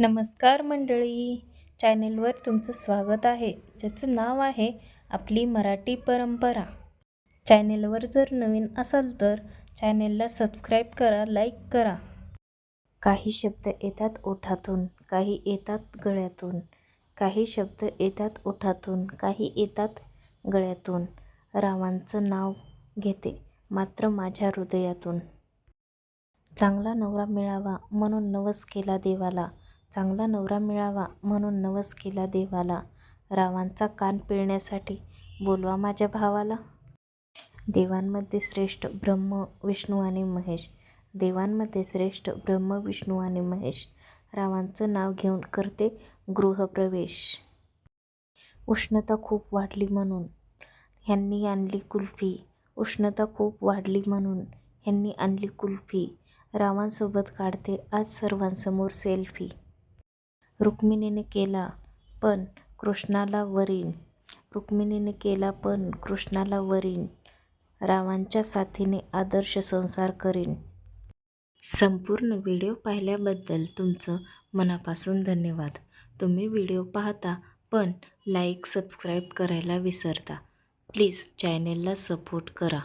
नमस्कार मंडळी. चॅनेलवर तुमचं स्वागत आहे. ज्याचं नाव आहे आपली मराठी परंपरा. चॅनेलवर जर नवीन असाल तर चॅनेलला सबस्क्राईब करा लाईक करा. काही शब्द येतात ओठातून काही येतात गळ्यातून. काही शब्द येतात ओठातून काही येतात गळ्यातून. रावांचं नाव घेते मात्र माझ्या हृदयातून. चांगला नवरा मिळावा म्हणून नवस केला देवाला. चांगला नवरा मिळावा म्हणून नवस केला देवाला. रावांचा कान पिळण्यासाठी बोलवा माझ्या भावाला. देवांमध्ये श्रेष्ठ ब्रह्म विष्णू आणि महेश. देवांमध्ये श्रेष्ठ ब्रह्म विष्णू आणि महेश. रावांचं नाव घेऊन करते गृहप्रवेश. उष्णता खूप वाढली म्हणून ह्यांनी आणली कुल्फी. उष्णता खूप वाढली म्हणून ह्यांनी आणली कुल्फी. रावांसोबत काढते आज सर्वांसमोर सेल्फी. रुक्मिणीने केला पण कृष्णाला वरीन रुक्मिणीने केला पण कृष्णाला वरीन रावांच्या साथीने आदर्श संसार करीन. संपूर्ण व्हिडिओ पाहिल्याबद्दल तुमचं मनापासून धन्यवाद. तुम्ही व्हिडिओ पाहता पण लाईक सबस्क्राईब करायला विसरता. प्लीज चॅनेलला सपोर्ट करा.